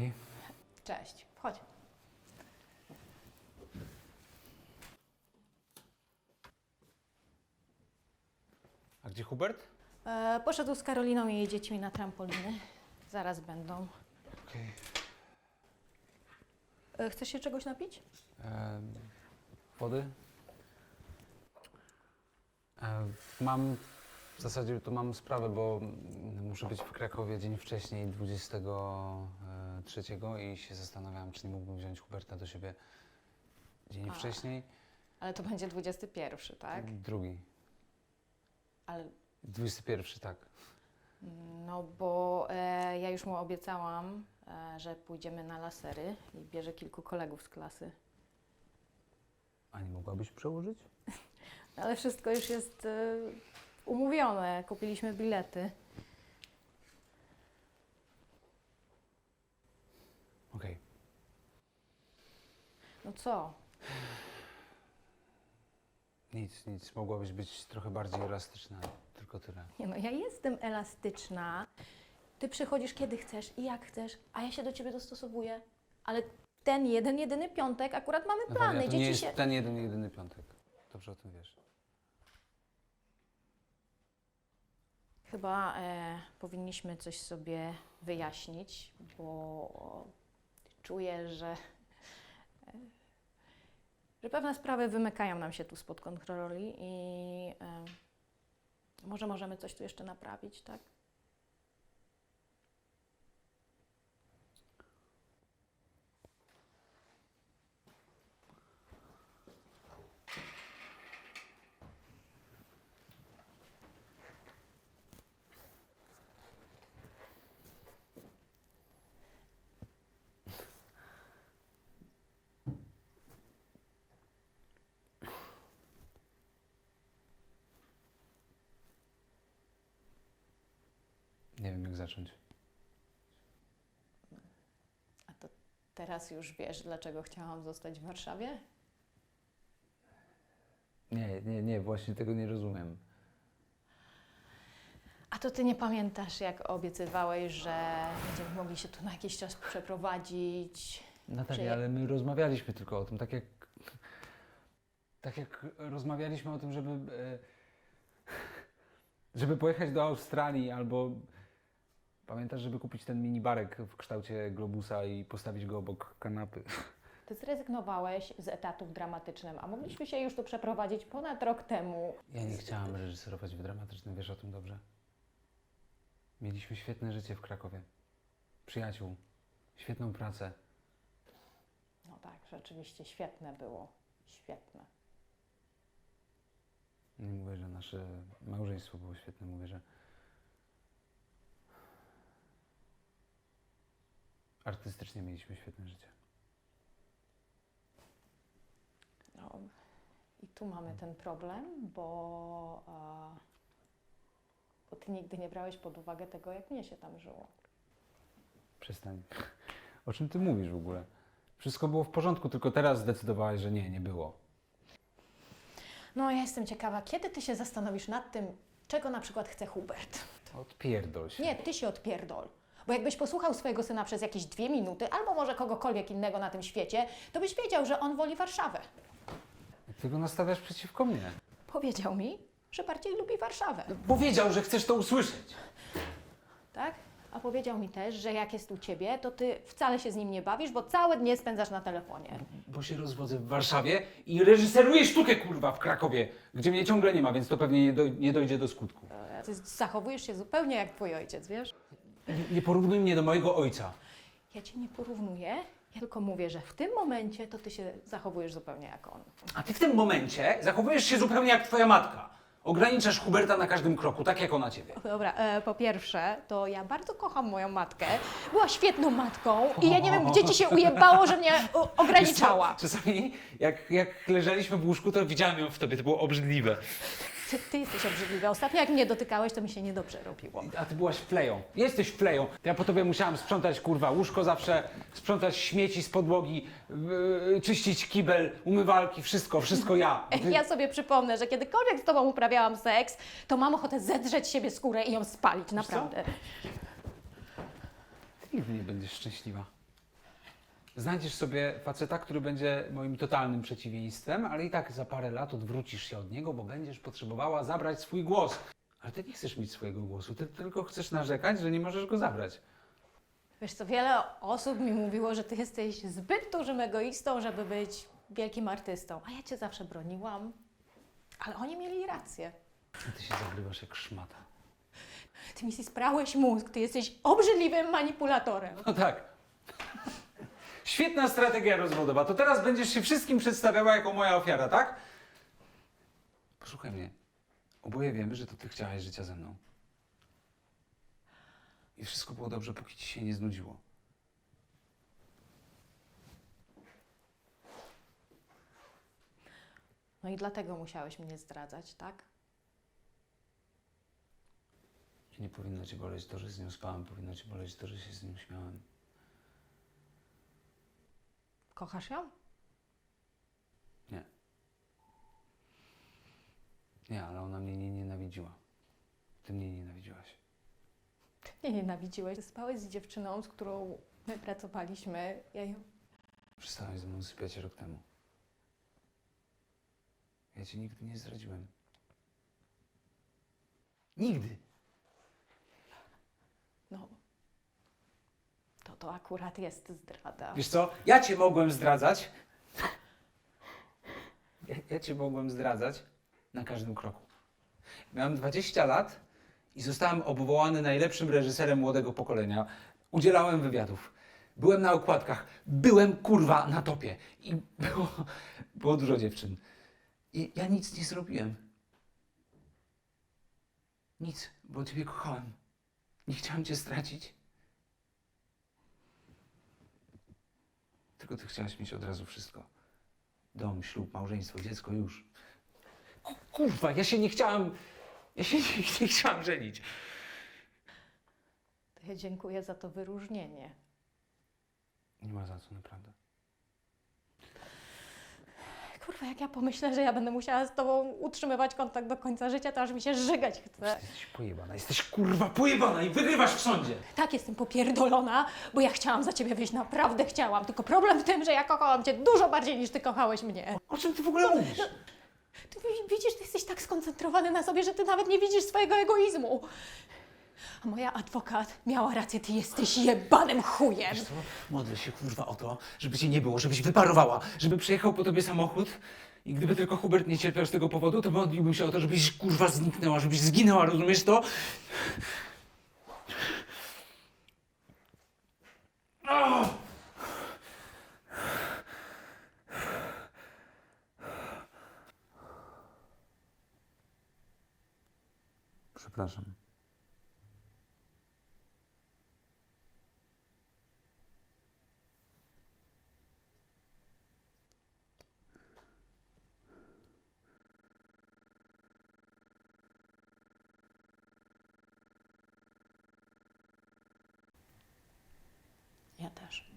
Hej. Cześć, chodź. A gdzie Hubert? E, poszedł z Karoliną i jej dziećmi na trampoliny. Zaraz będą. Okej. E, chcesz się czegoś napić? Em, Wody? E, Mam, w zasadzie to mam sprawę, bo muszę być w Krakowie dzień wcześniej, 23 i się zastanawiałem, czy nie mógłbym wziąć Huberta do siebie dzień A. wcześniej. Ale to będzie 21, tak? Drugi. Ale, 21, tak. no bo e, ja już mu obiecałam, e, że pójdziemy na lasery i bierze kilku kolegów z klasy. A nie mogłabyś przełożyć? Ale wszystko już jest e, umówione. Kupiliśmy bilety. Okej. No co? Nic, nic. Mogłabyś być trochę bardziej elastyczna. Tylko tyle. Nie no, ja jestem elastyczna. Ty przychodzisz kiedy chcesz i jak chcesz, a ja się do ciebie dostosowuję. Ale ten jeden, jedyny piątek akurat mamy Natalia, plany. to Dzieci nie jest się. ten jeden, jedyny piątek. Dobrze o tym wiesz. Chyba e, powinniśmy coś sobie wyjaśnić, bo czuję, że, e, że pewne sprawy wymykają nam się tu spod kontroli i e, może możemy coś tu jeszcze naprawić, tak? Nie wiem, jak zacząć. A to teraz już wiesz, dlaczego chciałam zostać w Warszawie? Nie, nie, nie, właśnie tego nie rozumiem. A to ty nie pamiętasz, jak obiecywałeś, że będziemy mogli się tu na jakiś czas przeprowadzić? Natalia, Czy- ale my rozmawialiśmy tylko o tym, tak jak. Tak jak rozmawialiśmy o tym, żeby. E, żeby pojechać do Australii albo. Pamiętasz, żeby kupić ten minibarek w kształcie globusa i postawić go obok kanapy? Ty zrezygnowałeś z etatu w dramatycznym, a mogliśmy się już tu przeprowadzić ponad rok temu. Ja nie chciałam reżyserować w dramatycznym, wiesz o tym dobrze. Mieliśmy świetne życie w Krakowie. Przyjaciół, świetną pracę. No tak, rzeczywiście świetne było. Świetne. Nie mówię, że nasze małżeństwo było świetne, mówię, że artystycznie mieliśmy świetne życie. No, I tu mamy ten problem, bo, a, bo ty nigdy nie brałeś pod uwagę tego, jak mnie się tam żyło. Przestań. O czym ty mówisz w ogóle? Wszystko było w porządku, tylko teraz zdecydowałaś, że nie, nie było. No, ja jestem ciekawa, kiedy ty się zastanowisz nad tym, czego na przykład chce Hubert? Odpierdol się. Nie, ty się odpierdol. Bo jakbyś posłuchał swojego syna przez jakieś dwie minuty, albo może kogokolwiek innego na tym świecie, to byś wiedział, że on woli Warszawę. Ty go nastawiasz przeciwko mnie. Powiedział mi, że bardziej lubi Warszawę, Powiedział, że chcesz to usłyszeć. tak? A powiedział mi też, że jak jest u ciebie, to ty wcale się z nim nie bawisz, bo całe dnie spędzasz na telefonie. Bo się rozwodzę w Warszawie i reżyseruję sztukę, kurwa, w Krakowie, gdzie mnie ciągle nie ma, więc to pewnie nie, doj- nie dojdzie do skutku. Ty zachowujesz się zupełnie jak twój ojciec, wiesz? Nie, nie porównuj mnie do mojego ojca. Ja cię nie porównuję, ja tylko mówię, że w tym momencie to ty się zachowujesz zupełnie jak on. A ty w tym momencie zachowujesz się zupełnie jak twoja matka. Ograniczasz Huberta na każdym kroku, tak jak ona ciebie. Dobra, e, po pierwsze, to ja bardzo kocham moją matkę. Była świetną matką i ja nie wiem, gdzie ci się ujebało, że mnie o, ograniczała. Czasami jak, jak leżeliśmy w łóżku, to widziałem ją w tobie, to było obrzydliwe. Ty, ty jesteś obrzydliwy. Ostatnio jak mnie dotykałeś, to mi się niedobrze robiło. A ty byłaś fleją. Jesteś fleją. Ja po tobie musiałam sprzątać kurwa łóżko zawsze, sprzątać śmieci z podłogi, yy, czyścić kibel, umywalki, wszystko, wszystko ja. Ty- Ja sobie przypomnę, że kiedykolwiek z tobą uprawiałam seks, to mam ochotę zedrzeć siebie skórę i ją spalić, naprawdę. Ty nigdy nie będziesz szczęśliwa. Znajdziesz sobie faceta, który będzie moim totalnym przeciwieństwem, ale i tak za parę lat odwrócisz się od niego, bo będziesz potrzebowała zabrać swój głos. Ale ty nie chcesz mieć swojego głosu, ty tylko chcesz narzekać, że nie możesz go zabrać. Wiesz co, wiele osób mi mówiło, że ty jesteś zbyt dużym egoistą, żeby być wielkim artystą. A ja cię zawsze broniłam. Ale oni mieli rację. A ty się zagrywasz jak szmata. Ty mi sprałeś mózg, ty jesteś obrzydliwym manipulatorem. No tak. Świetna strategia rozwodowa. To teraz będziesz się wszystkim przedstawiała jako moja ofiara, tak? Posłuchaj mnie. Oboje wiemy, że to ty chciałaś życia ze mną. I wszystko było dobrze, póki ci się nie znudziło. No i dlatego musiałeś mnie zdradzać, tak? Nie powinno cię boleć to, że z nią spałem, powinno cię boleć to, że się z nią śmiałem. Kochasz ją? Nie. Nie, ale ona mnie nie nienawidziła. Ty mnie nienawidziłaś. Ty mnie nienawidziłeś. Ty spałeś z dziewczyną, z którą my pracowaliśmy. Ja ją... Przestałeś ze mną sypiać rok temu. Ja cię nigdy nie zdradziłem. Nigdy. No. To to akurat jest zdrada. Wiesz co? Ja cię mogłem zdradzać. Ja, ja cię mogłem zdradzać na każdym kroku. Miałem 20 lat i zostałem obwołany najlepszym reżyserem młodego pokolenia. Udzielałem wywiadów. Byłem na okładkach. Byłem kurwa na topie. I było, było dużo dziewczyn. I ja nic nie zrobiłem. Nic, bo ciebie kochałem. Nie chciałem cię stracić. Tylko ty chciałaś mieć od razu wszystko. Dom, ślub, małżeństwo, dziecko, już. Ku- Kurwa, ja się nie chciałem... Ja się nie, nie chciałem żenić. To ja dziękuję za to wyróżnienie. Nie ma za co, naprawdę. Kurwa, jak ja pomyślę, że ja będę musiała z tobą utrzymywać kontakt do końca życia, to aż mi się żygać chce. Jesteś pojebana, jesteś kurwa pojebana i wygrywasz w sądzie. Tak, jestem popierdolona, bo ja chciałam za ciebie wyjść, naprawdę chciałam. Tylko problem w tym, że ja kochałam cię dużo bardziej niż ty kochałeś mnie. O czym ty w ogóle mówisz? Ty wi- widzisz, ty jesteś tak skoncentrowany na sobie, że ty nawet nie widzisz swojego egoizmu. A moja adwokat miała rację, ty jesteś jebanym chujem. Wiesz co? Modlę się kurwa o to, żeby cię nie było, żebyś wyparowała, żeby przyjechał po tobie samochód i gdyby tylko Hubert nie cierpiał z tego powodu, to modliłbym się o to, żebyś kurwa zniknęła, żebyś zginęła, rozumiesz to? O! Przepraszam. też.